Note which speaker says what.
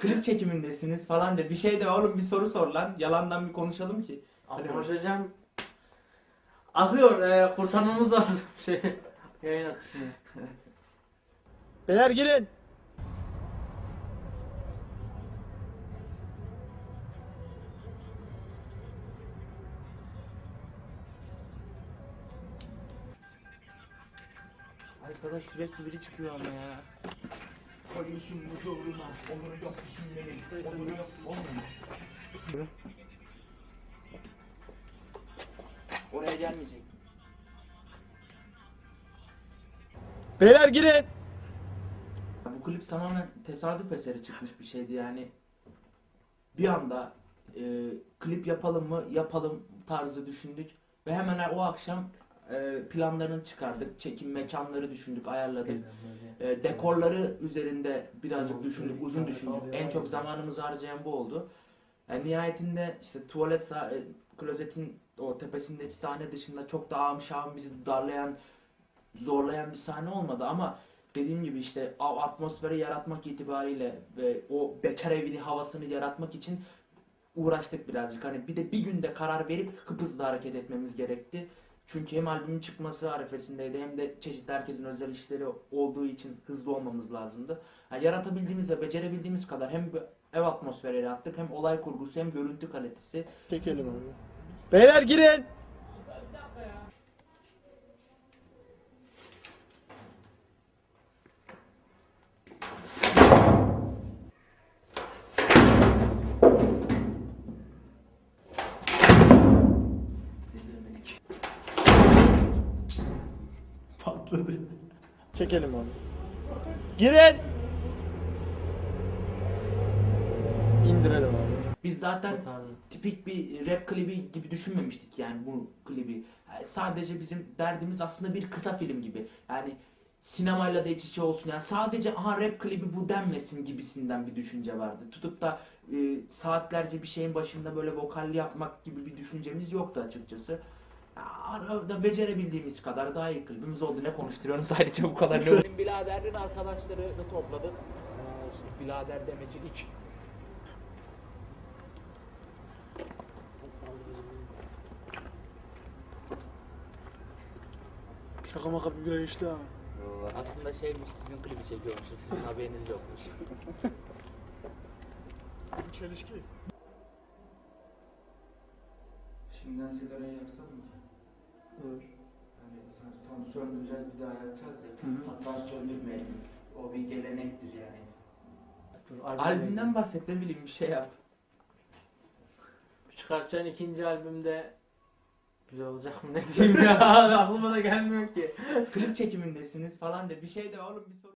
Speaker 1: klip çekimindesiniz falan de bir şey de oğlum bir soru sor lan. Yalandan bir konuşalım ki. Hadi
Speaker 2: Konuşacağım. Akıyor. E, kurtarmamız lazım. Şey, yayın akışını.
Speaker 3: Beyler girin.
Speaker 1: Arkadaş sürekli biri çıkıyor ama ya. Koyuyorsun bu zoruna, onuru yok düşünmenin, onuru yok olmuyor. Oraya gelmeyecek.
Speaker 3: Beyler girin.
Speaker 1: Bu klip tamamen tesadüf eseri çıkmış bir şeydi yani. Bir anda e, klip yapalım mı yapalım tarzı düşündük ve hemen o akşam planlarını çıkardık. Çekim mekanları düşündük, ayarladık. E, dekorları üzerinde birazcık düşündük, uzun düşündük. En çok zamanımızı harcayan bu oldu. Yani nihayetinde işte tuvalet sah- e, klozetin o tepesindeki sahne dışında çok da ağım şahım bizi darlayan, zorlayan bir sahne olmadı ama dediğim gibi işte o atmosferi yaratmak itibariyle ve o bekar evini havasını yaratmak için uğraştık birazcık. Hani bir de bir günde karar verip hızlı hareket etmemiz gerekti. Çünkü hem albümün çıkması arifesindeydi hem de çeşitli herkesin özel işleri olduğu için hızlı olmamız lazımdı. Yani yaratabildiğimiz ve becerebildiğimiz kadar hem ev atmosferi yarattık hem olay kurgusu hem görüntü kalitesi.
Speaker 3: Çekelim abi. Beyler girin. Patladı. Çekelim onu. Girin. İndirelim abi.
Speaker 1: Biz zaten tipik bir rap klibi gibi düşünmemiştik yani bu klibi. Yani sadece bizim derdimiz aslında bir kısa film gibi. Yani sinemayla da iç içe olsun. Yani sadece aha rap klibi bu denmesin gibisinden bir düşünce vardı. Tutup da e, saatlerce bir şeyin başında böyle vokalli yapmak gibi bir düşüncemiz yoktu açıkçası. Arada becerebildiğimiz kadar daha iyi klibimiz oldu. Ne konuşturuyorsunuz sadece bu kadar. Ne Bilader'in arkadaşlarını topladık. Ee, Bilader demecilik.
Speaker 3: Şaka maka bir bira işte abi.
Speaker 1: Aslında şeymiş sizin klibi çekiyormuşuz. Sizin haberiniz yokmuş.
Speaker 3: Çelişki.
Speaker 1: Şimdiden sigarayı yaksak mı? Hani sen tam söndüreceğiz bir daha yakacağız ya.
Speaker 3: Hı hı.
Speaker 1: Hatta söndürmeyelim. O bir gelenektir yani.
Speaker 2: Dur, albüm
Speaker 1: Albümden bahset ne bileyim bir şey yap.
Speaker 2: Çıkartacağın ikinci albümde güzel olacak mı ne diyeyim ya aklıma da gelmiyor ki.
Speaker 1: Klip çekimindesiniz falan de bir şey de oğlum bir soru.